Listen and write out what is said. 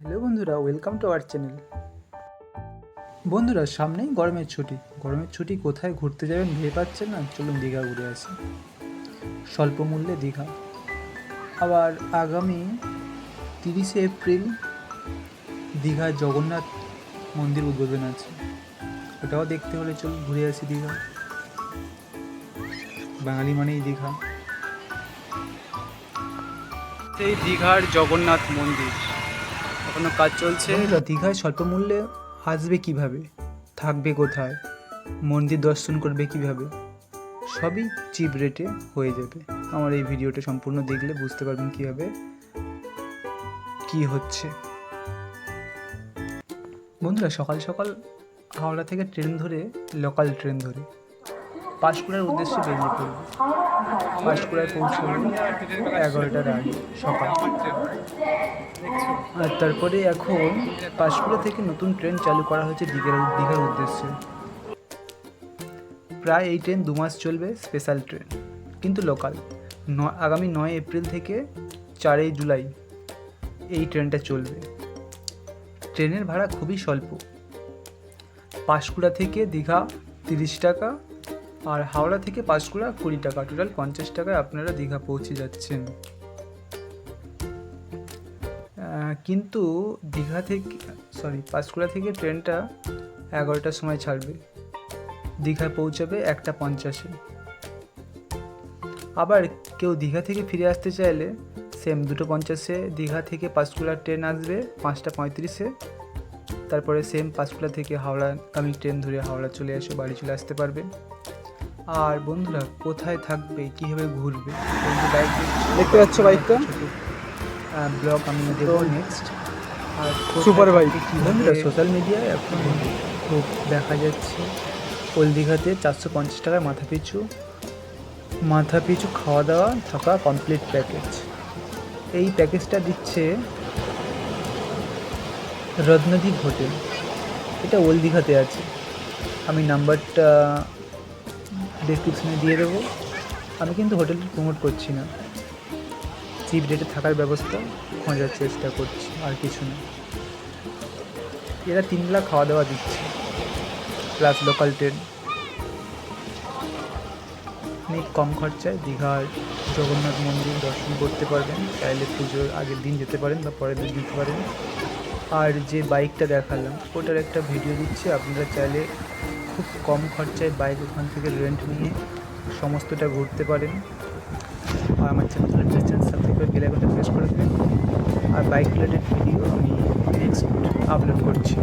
Hello বন্ধুরা welcome to our channel বন্ধুরা, সামনেই গরমের ছুটি। গরমের ছুটি কোথায় ঘুরতে যাবেন ভেবে পাচ্ছেন না? চলুন দীঘা ঘুরে আসি। স্বল্প মূল্যে দীঘা। আবার আগামী তিরিশে এপ্রিল দীঘা জগন্নাথ মন্দির উদ্বোধন আছে। ওটাও দেখতে হলে চলুন ঘুরে আসি দীঘা। বাঙালি মানেই দীঘা। সেই দীঘার জগন্নাথ মন্দির। এখনও কাজ চলছে। দীঘায় স্বল্প মূল্যে আসবে কীভাবে? থাকবে কোথায়? মন্দির দর্শন করবে কীভাবে? সবই চিপ রেটে হয়ে যাবে। আমার এই ভিডিওটা সম্পূর্ণ দেখলে বুঝতে পারবেন কীভাবে কি হচ্ছে। বন্ধুরা, সকাল সকাল হাওড়া থেকে ট্রেন ধরে লোকাল ট্রেন ধরে, পাঁশকুড়ার উদ্দেশ্যে বেরিয়ে পড়বে পাঁশকুড়ায় পৌঁছবে এগারোটার আগে সকাল। আর তারপরে এখন পাঁশকুড়া থেকে নতুন ট্রেন চালু করা হয়েছে দীঘার দীঘার উদ্দেশ্যে। প্রায় এই ট্রেন দু মাস চলবে স্পেশাল ট্রেন, কিন্তু লোকাল আগামী নয় এপ্রিল থেকে চারই জুলাই এই ট্রেনটা চলবে। ট্রেনের ভাড়া খুবই স্বল্প। পাঁশকুড়া থেকে দীঘা তিরিশ টাকা আর হাওড়া থেকে পাঁশকুড়া কুড়ি টাকা টোটাল পঞ্চাশ টাকায় আপনারা দীঘা পৌঁছে যাচ্ছেন। কিন্তু দীঘা থেকে সরি পাঁশকুড়া থেকে ট্রেনটা এগারোটার সময় ছাড়বে। দীঘায় পৌঁছাবে একটা পঞ্চাশে। আবার কেউ দীঘা থেকে ফিরে আসতে চাইলে সেম দুটো পঞ্চাশে দীঘা থেকে পাঁশকুড়ার ট্রেন আসবে পাঁচটা পঁয়ত্রিশে। তারপরে সেম পাঁশকুড়া থেকে হাওড়া, আমি ট্রেন ধরে হাওড়া চলে এসে বাড়ি চলে আসতে পারবে। আর বন্ধুরা কোথায় থাকবে কীভাবে ঘুরবে বন্ধু বাইক দেখতে পাচ্ছ বাইকটা ব্লগ আমি দেবো নেক্সট আর Super bike. কী বন্ধুরা সোশ্যাল মিডিয়ায় এখন খুব দেখা যাচ্ছে। ওল দীঘাতে চারশো পঞ্চাশ টাকায় মাথা পিছু মাথা পিছু খাওয়া দাওয়া থাকা কমপ্লিট প্যাকেজ এই প্যাকেজটা দিচ্ছে রত্নদ্বীপ হোটেল। এটা ওল দীঘাতে আছে। আমি নাম্বারটা ডেসক্রিপশনে দিয়ে দেবো। আমি কিন্তু হোটেল প্রমোট করছি না। চিপ রেটে থাকার ব্যবস্থা খোঁজার চেষ্টা করছি, আর কিছু না। এরা তিন লাখ খাওয়া দাওয়া দিচ্ছে প্লাস লোকাল ট্রেন অনেক কম খরচায় দীঘার জগন্নাথ মন্দির দর্শন করতে পারবেন। চাইলে পুজোর আগের দিন যেতে পারেন বা পরের দিন যেতে পারেন। আর যে বাইকটা দেখালাম, ওটার একটা ভিডিও দিচ্ছি। আপনারা চাইলে খুব কম খরচায় বাইক ওখান থেকে রেন্ট নিয়ে সমস্তটা ঘুরতে পারেন। আর আমার চ্যানেল চ্যানেল সাবস্ক্রাইব করে বেল আইকনটা প্রেস করে দেবেন। আর বাইক রিলেটেড ভিডিও আমি নেক্সট আপলোড করছি।